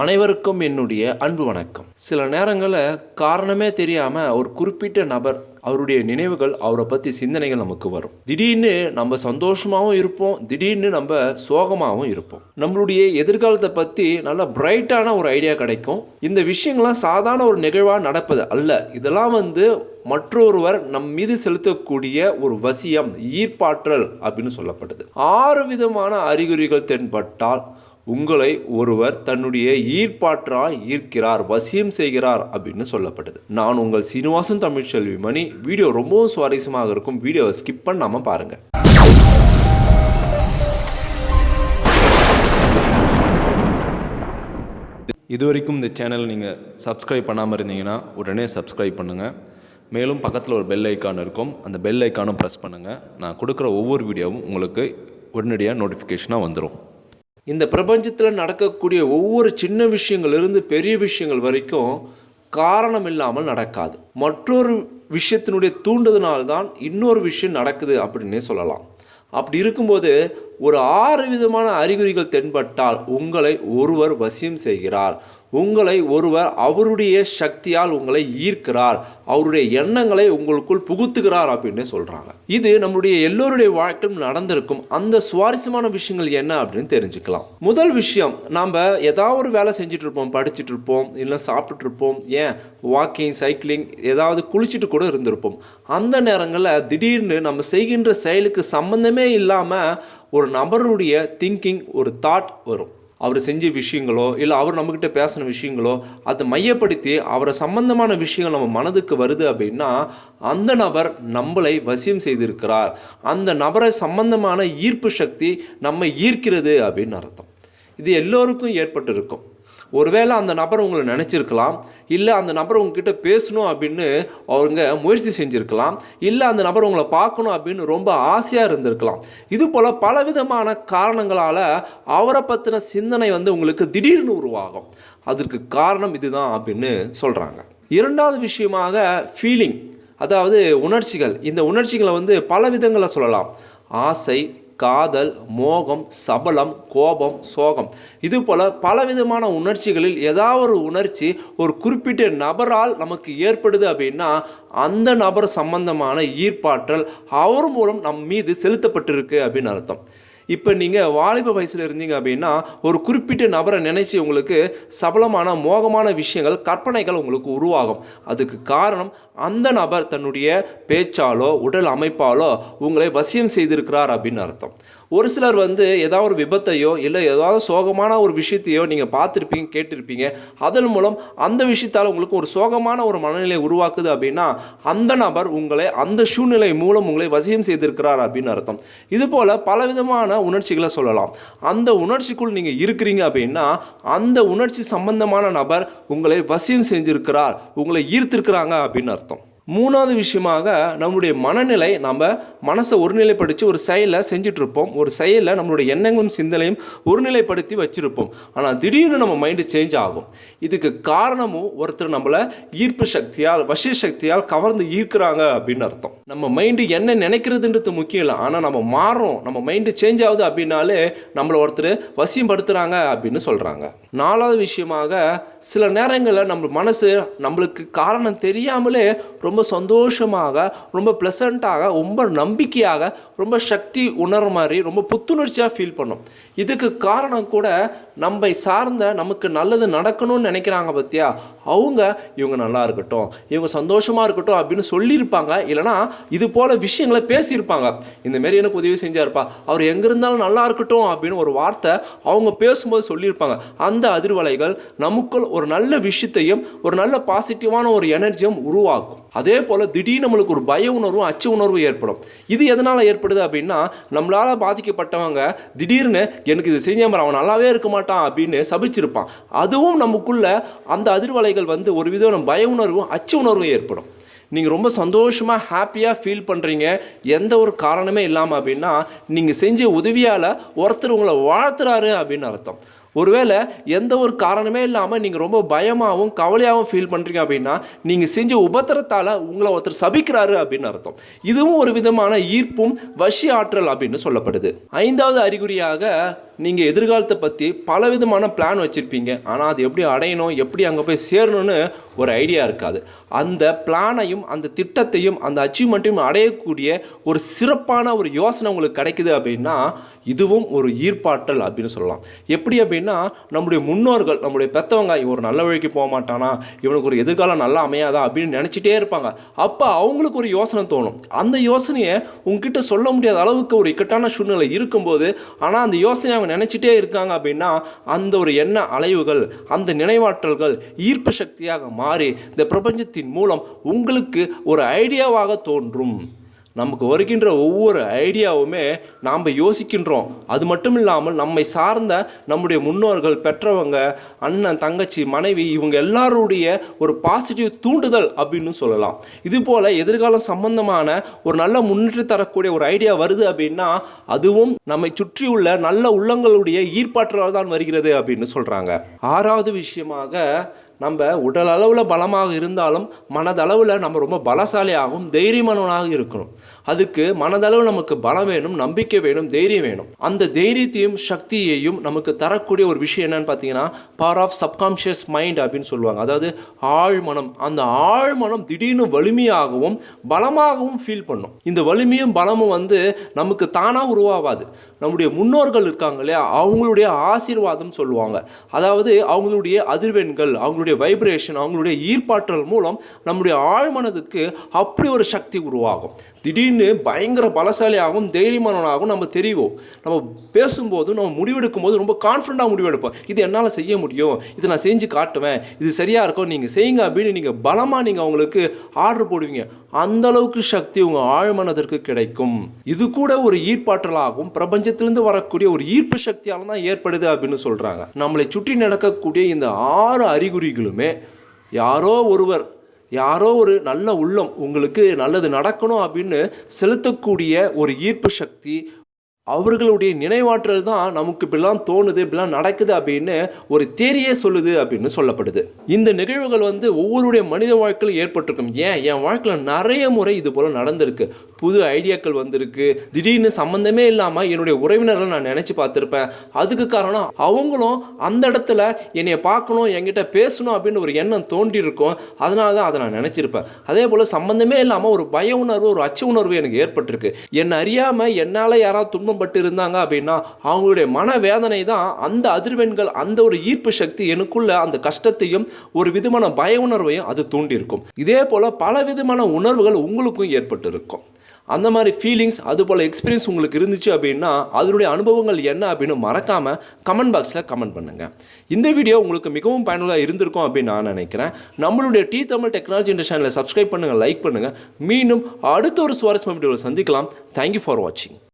அனைவருக்கும் என்னுடைய அன்பு வணக்கம். சில நேரங்களில் காரணமே தெரியாமல் ஒரு குறிப்பிட்ட நபர் அவருடைய நினைவுகள் அவரை பற்றி சிந்தனைகள் நமக்கு வரும். திடீர்னு நம்ம சந்தோஷமாகவும் இருப்போம் திடீர்னு நம்ம சோகமாகவும் இருப்போம். நம்மளுடைய எதிர்காலத்தை பற்றி நல்ல பிரைட்டான ஒரு ஐடியா கிடைக்கும். இந்த விஷயங்கள்லாம் சாதாரண ஒரு நிகழ்வாக நடப்பது அல்ல. இதெல்லாம் வந்து மற்றொருவர் நம் மீது செலுத்தக்கூடிய ஒரு வசியம் ஈர்ப்பாற்றல் அப்படின்னு சொல்லப்பட்டது ஆறு விதமான அறிகுறிகள் தென்பட்டால் உங்களை ஒருவர் தன்னுடைய ஈர்ப்பாற்றாய் ஈர்க்கிறார் வசியம் செய்கிறார் அப்படின்னு சொல்லப்பட்டது. நான் உங்கள் சீனிவாசன் தமிழ்ச்செல்வி மணி வீடியோ ரொம்பவும் சுவாரஸ்யமாக இருக்கும். வீடியோவை ஸ்கிப் பண்ணாமல் பாருங்கள் இது வரைக்கும் இந்த சேனல் நீங்கள் சப்ஸ்கிரைப் பண்ணாமல் இருந்தீங்கன்னா உடனே சப்ஸ்கிரைப் பண்ணுங்கள் மேலும் பக்கத்தில் ஒரு பெல் ஐக்கான் இருக்கும். அந்த பெல் ஐக்கானும் ப்ரெஸ் பண்ணுங்கள் நான் கொடுக்குற ஒவ்வொரு வீடியோவும் உங்களுக்கு உடனடியாக நோட்டிஃபிகேஷனாக வந்துடும் இந்த பிரபஞ்சத்தில் நடக்கக்கூடிய ஒவ்வொரு சின்ன விஷயங்கள்லேருந்து பெரிய விஷயங்கள் வரைக்கும் காரணம் இல்லாமல் நடக்காது. மற்றொரு விஷயத்தினுடைய தூண்டுதனால்தான் இன்னொரு விஷயம் நடக்குது அப்படின்னே சொல்லலாம். அப்படி இருக்கும்போது ஒரு ஆறு விதமான அறிகுறிகள் தென்பட்டால் உங்களை ஒருவர் வசியம் செய்கிறார். உங்களை ஒருவர் அவருடைய சக்தியால் உங்களை ஈர்க்கிறார். அவருடைய எண்ணங்களை உங்களுக்குள் புகுத்துகிறார் அப்படின்னு சொல்கிறாங்க இது நம்மளுடைய எல்லோருடைய வாழ்க்கையும் நடந்திருக்கும் அந்த சுவாரஸ்யமான விஷயங்கள் என்ன அப்படின்னு தெரிஞ்சுக்கலாம். முதல் விஷயம் நாம் ஏதாவது ஒரு வேலை செஞ்சுட்டு இருப்போம் படிச்சுட்டு இருப்போம் இல்லை சாப்பிட்டுட்டு இருப்போம் ஏன்? வாக்கிங் சைக்கிளிங் ஏதாவது குளிச்சுட்டு கூட இருந்திருப்போம். அந்த நேரங்களில் திடீர்னு நம்ம செய்கின்ற செயலுக்கு சம்மந்தமே இல்லாமல் ஒரு நபருடைய திங்கிங் ஒரு தாட் வரும். அவர் செஞ்ச விஷயங்களோ இல்லை அவர் நம்மக்கிட்ட பேசின விஷயங்களோ அதை மையப்படுத்தி அவரை சம்பந்தமான விஷயங்கள் நம்ம மனதுக்கு வருது அப்படின்னா அந்த நபர் நம்மளை வசியம் செய்திருக்கிறார். அந்த நபரை சம்பந்தமான ஈர்ப்பு சக்தி நம்ம ஈர்க்கிறது அப்படின்னு அர்த்தம். இது எல்லோருக்கும் ஏற்பட்டிருக்கும். ஒருவேளை அந்த நபர் உங்களை நினச்சிருக்கலாம் இல்லை அந்த நபர் உங்ககிட்ட பேசணும் அப்படின்னு அவங்க முயற்சி செஞ்சுருக்கலாம் இல்லை அந்த நபர் உங்களை பார்க்கணும் அப்படின்னு ரொம்ப ஆசையாக இருந்திருக்கலாம். இது போல் பலவிதமான காரணங்களால் அவரை பற்றின சிந்தனை வந்து உங்களுக்கு திடீர்னு உருவாகும். அதற்கு காரணம் இதுதான் அப்படின்னு சொல்கிறாங்க இரண்டாவது விஷயமாக ஃபீலிங் அதாவது உணர்ச்சிகள். இந்த உணர்ச்சிகளை வந்து பல விதங்களை சொல்லலாம். ஆசை காதல் மோகம் சபலம் கோபம் சோகம். இது போல் பலவிதமான உணர்ச்சிகளில் ஏதாவது ஒரு உணர்ச்சி ஒரு குறிப்பிட்ட நபரால் நமக்கு ஏற்படுது அப்படின்னா அந்த நபர் சம்பந்தமான ஈர்ப்பாற்றல் அவர் மூலம் நம் மீது செலுத்தப்பட்டிருக்கு அப்படின்னு அர்த்தம். இப்போ நீங்கள் வாலிப வயசில் இருந்தீங்க அப்படின்னா ஒரு குறிப்பிட்ட நபரை நினைச்சு உங்களுக்கு சபலமான மோகமான விஷயங்கள் கற்பனைகள் உங்களுக்கு உருவாகும். அதுக்கு காரணம் அந்த நபர் தன்னுடைய பேச்சாலோ உடல் அமைப்பாலோ உங்களை வசியம் செய்திருக்கிறார் அப்படின்னு அர்த்தம். ஒரு சிலர் வந்து ஏதாவது ஒரு விபத்தையோ இல்லை ஏதாவது சோகமான ஒரு விஷயத்தையோ நீங்கள் பார்த்துருப்பீங்க கேட்டிருப்பீங்க. அதன் மூலம் அந்த விஷயத்தால் உங்களுக்கு ஒரு சோகமான ஒரு மனநிலை உருவாக்குது அப்படின்னா அந்த நபர் உங்களை அந்த சூழ்நிலை மூலம் உங்களை வசியம் செய்திருக்கிறார் அப்படின்னு அர்த்தம். இது போல் பலவிதமான உணர்ச்சிகளை சொல்லலாம். அந்த உணர்ச்சிக்குள் நீங்கள் இருக்கிறீங்க அப்படின்னா அந்த உணர்ச்சி சம்பந்தமான நபர் உங்களை வசியம் செஞ்சிருக்கிறார் உங்களை ஈர்த்திருக்கிறாங்க அப்படின்னு அர்த்தம். மூணாவது விஷயமாக நம்மளுடைய மனநிலை நம்ம மனசை ஒருநிலைப்படுத்தி ஒரு செயலை செஞ்சிட்ருப்போம் ஒரு செயலில் நம்மளுடைய எண்ணங்களும் சிந்தனையும் ஒருநிலைப்படுத்தி வச்சுருப்போம். ஆனால் திடீர்னு நம்ம மைண்டு சேஞ்ச் ஆகும். இதுக்கு காரணமும் ஒருத்தர் நம்மளை ஈர்ப்பு சக்தியால் வசி சக்தியால் கவர்ந்து ஈர்க்கிறாங்க அப்படின்னு அர்த்தம். நம்ம மைண்டு என்ன நினைக்கிறதுன்றது முக்கியம் இல்லை. ஆனால் நம்ம மாறுறோம். நம்ம மைண்டு சேஞ்ச் ஆகுது அப்படின்னாலே நம்மளை ஒருத்தர் வசியம் படுத்துகிறாங்க அப்படின்னு சொல்கிறாங்க நாலாவது விஷயமாக சில நேரங்களில் நம்ம மனசு நம்மளுக்கு காரணம் தெரியாமலே ரொம்ப ரொம்ப சந்தோஷமாக ரொம்ப ப்ளசண்ட்டாக ரொம்ப நம்பிக்கையாக ரொம்ப சக்தி உணர்ற மாதிரி ரொம்ப புத்துணர்ச்சியாக ஃபீல் பண்ணும். இதுக்கு காரணம் கூட நம்மை சார்ந்த நமக்கு நல்லது நடக்கணும்னு நினைக்கிறாங்க பார்த்தியா அவங்க இவங்க நல்லா இருக்கட்டும் இவங்க சந்தோஷமாக இருக்கட்டும் அப்படின்னு சொல்லியிருப்பாங்க. இல்லைனா இது போல் விஷயங்களை பேசியிருப்பாங்க. இந்த மாரி எனக்கு உதவி செஞ்சாருப்பா. அவர் எங்கே இருந்தாலும் நல்லா இருக்கட்டும் அப்படின்னு ஒரு வார்த்தை அவங்க பேசும்போது சொல்லியிருப்பாங்க. அந்த அதிர்வலைகள் நமக்குள் ஒரு நல்ல விஷயத்தையும் ஒரு நல்ல பாசிட்டிவான ஒரு எனர்ஜியும் உருவாக்கும். அதே போல் திடீர்னு நம்மளுக்கு ஒரு பய உணர்வும் அச்ச உணர்வும் ஏற்படும். இது எதனால் ஏற்படுது அப்படின்னா நம்மளால் பாதிக்கப்பட்டவங்க திடீர்னு எனக்கு இது செஞ்சாமல் அவன் நல்லாவே இருக்க மாட்டான் அப்படின்னு சபிச்சிருப்பான். அதுவும் நமக்குள்ளே அந்த அதிர்வலைகள் வந்து ஒரு விதமான பய உணர்வும் அச்ச உணர்வும் ஏற்படும். நீங்கள் ரொம்ப சந்தோஷமாக ஹாப்பியாக ஃபீல் பண்ணுறீங்க எந்த ஒரு காரணமே இல்லாமல் அப்படின்னா நீங்கள் செஞ்ச உதவியால் ஒருத்தர் உங்களை வாழ்த்துறாரு அப்படின்னு அர்த்தம். ஒருவேளை எந்த ஒரு காரணமே இல்லாமல் நீங்கள் ரொம்ப பயமாகவும் கவலையாகவும் ஃபீல் பண்ணுறீங்க அப்படின்னா நீங்கள் செஞ்ச உபத்திரத்தால் உங்களை ஒருத்தர் சபிக்கிறாரு அப்படின்னு அர்த்தம். இதுவும் ஒரு விதமான ஈர்ப்பும் வஷி ஆற்றல் அப்படின்னு சொல்லப்படுது. ஐந்தாவது அறிகுறியாக நீங்கள் எதிர்காலத்தை பற்றி பலவிதமான பிளான் வச்சுருப்பீங்க. ஆனால் அது எப்படி அடையணும் எப்படி அங்கே போய் சேரணும்னு ஒரு ஐடியா இருக்காது. அந்த பிளானையும் அந்த திட்டத்தையும் அந்த அச்சீவ்மெண்ட்டையும் அடையக்கூடிய ஒரு சிறப்பான ஒரு யோசனை உங்களுக்கு கிடைக்குது அப்படின்னா இதுவும் ஒரு ஈர்ப்பாற்றல் அப்படின்னு சொல்லலாம். எப்படி அப்படின்னா நம்முடைய முன்னோர்கள் நம்முடைய பெற்றவங்க இவர் ஒரு நல்ல வழிக்கு போக மாட்டானா இவனுக்கு ஒரு எதிர்காலம் நல்லா அமையாதா அப்படின்னு நினச்சிட்டே இருப்பாங்க. அப்போ அவங்களுக்கு ஒரு யோசனை தோணும். அந்த யோசனையை உங்ககிட்ட சொல்ல முடியாத அளவுக்கு ஒரு இக்கட்டான சூழ்நிலை இருக்கும்போது ஆனால் அந்த யோசனையை அவங்க நினச்சிட்டே இருக்காங்க அப்படின்னா அந்த ஒரு எண்ண அலைவுகள் அந்த நினைவாற்றல்கள் ஈர்ப்பு சக்தியாக மாறி இந்த பிரபஞ்சத்தின் மூலம் உங்களுக்கு ஒரு ஐடியாவாக தோன்றும். நமக்கு வருகின்ற ஒவ்வொரு ஐடியாவுமே நாம் யோசிக்கின்றோம். அது மட்டும் இல்லாமல் நம்மை சார்ந்த நம்முடைய முன்னோர்கள் பெற்றவங்க அண்ணன் தங்கச்சி மனைவி இவங்க எல்லாருடைய ஒரு பாசிட்டிவ் தூண்டுதல் அப்படின்னு சொல்லலாம். இது போல் எதிர்காலம் சம்பந்தமான ஒரு நல்ல முன்னேற்றம் தரக்கூடிய ஒரு ஐடியா வருது அப்படின்னா அதுவும் நம்மை சுற்றியுள்ள நல்ல உள்ளங்களுடைய ஈர்ப்பாற்றலால் தான் வருகிறது அப்படின்னு சொல்கிறாங்க ஆறாவது விஷயமாக நம்ம உடல் அளவில் பலமாக இருந்தாலும் மனதளவில் நம்ம ரொம்ப பலசாலியாகவும் தைரியமானவனாக இருக்கணும். அதுக்கு மனதளவு நமக்கு பலம் வேணும் நம்பிக்கை வேணும் தைரியம் வேணும். அந்த தைரியத்தையும் சக்தியையும் நமக்கு தரக்கூடிய ஒரு விஷயம் என்னன்னு பார்த்தீங்கன்னா பவர் ஆஃப் சப்கான்ஷியஸ் மைண்ட் அப்படின்னு சொல்லுவாங்க. அதாவது ஆழ்மனம். அந்த ஆழ்மனம் திடீர்னு வலிமையாகவும் பலமாகவும் ஃபீல் பண்ணும். இந்த வலிமையும் பலமும் வந்து நமக்கு தானாக உருவாகாது நம்முடைய முன்னோர்கள் இருக்காங்க இல்லையா அவங்களுடைய ஆசீர்வாதம் சொல்லுவாங்க. அதாவது அவங்களுடைய அதிர்வெண்கள் அவங்களுடைய வைப்ரேஷன் அவங்களுடைய ஈர்ப்பாற்றல் மூலம் நம்முடைய ஆழ்மனதுக்கு அப்படி ஒரு சக்தி உருவாகும். திடீர்னு பயங்கர பலசாலியாகவும் தைரியமானவனாகவும் நம்ம தெரிவோம் நம்ம பேசும்போது நம்ம முடிவெடுக்கும் போது ரொம்ப கான்ஃபிடண்ட்டாக முடிவெடுப்போம். இது என்னால் செய்ய முடியும்? இது நான் செஞ்சு காட்டுவேன். இது சரியாக இருக்கும்? நீங்கள் செய்யுங்க அப்படின்னு நீங்கள் பலமாக நீங்கள் அவங்களுக்கு ஆர்டர் போடுவீங்க. அந்த அளவுக்கு சக்தி உங்கள் ஆழ்மனதிற்கு கிடைக்கும். இது கூட ஒரு ஈர்ப்பாற்றலாகவும் பிரபஞ்சத்திலிருந்து வரக்கூடிய ஒரு ஈர்ப்பு சக்தியால் தான் ஏற்படுது அப்படின்னு சொல்கிறாங்க நம்மளை சுற்றி நடக்கக்கூடிய இந்த ஆறு அறிகுறிகளுமே யாரோ ஒருவர் யாரோ ஒரு நல்ல உள்ளம் உங்களுக்கு நல்லது நடக்கணும் அப்படின்னு செலுத்தக்கூடிய ஒரு ஈர்ப்பு சக்தி அவர்களுடைய நினைவாற்றல் தான் நமக்கு இப்படிலாம் தோணுது இப்படிலாம் நடக்குது அப்படின்னு ஒரு தேரியே சொல்லுது அப்படின்னு சொல்லப்படுது. இந்த நிகழ்வுகள் வந்து ஒவ்வொருடைய மனித வாழ்க்கையில் ஏற்பட்டிருக்கும். ஏன்? என் வாழ்க்கையில் நிறைய முறை இது போல் நடந்திருக்கு. புது ஐடியாக்கள் வந்திருக்கு. திடீர்னு சம்மந்தமே இல்லாமல் என்னுடைய உறவினர்களை நான் நினச்சி பார்த்துருப்பேன். அதுக்கு காரணம் அவங்களும் அந்த இடத்துல என்னை பார்க்கணும் என்கிட்ட பேசணும் அப்படின்னு ஒரு எண்ணம் தோண்டியிருக்கும் அதனால தான் அதை நான் நினச்சிருப்பேன். அதே போல் சம்மந்தமே இல்லாமல் ஒரு பய உணர்வு ஒரு அச்ச உணர்வு எனக்கு ஏற்பட்டிருக்கு. என்னை அறியாமல் என்னால் யாராவது துன்பப்பட்டு இருந்தாங்க அப்படின்னா அவங்களுடைய மனவேதனை தான் அந்த அதிர்வெண்கள் அந்த ஒரு ஈர்ப்பு சக்தி எனக்குள்ள அந்த கஷ்டத்தையும் ஒரு விதமான பய உணர்வையும் அது தூண்டியிருக்கும். இதே போல் பல விதமான உணர்வுகள் உங்களுக்கும் ஏற்பட்டிருக்கும். அந்த மாதிரி ஃபீலிங்ஸ் அது போல் எக்ஸ்பீரியன்ஸ் உங்களுக்கு இருந்துச்சு அப்படின்னா அதனுடைய அனுபவங்கள் என்ன அப்படின்னு மறக்காமல் கமெண்ட் பாக்ஸில் கமெண்ட் பண்ணுங்கள் இந்த வீடியோ உங்களுக்கு மிகவும் பயனுள்ளதாக இருந்திருக்கும் அப்படின்னு நான் நினைக்கிறேன். நம்மளுடைய டி தமிழ் டெக்னாலஜி இந்த சேனலை சப்ஸ்கிரைப் பண்ணுங்கள் லைக் பண்ணுங்கள் மீண்டும் அடுத்த ஒரு சுவாரஸ்யமான வீடியோவில் சந்திக்கலாம். தேங்க்யூ ஃபார் வாட்சிங்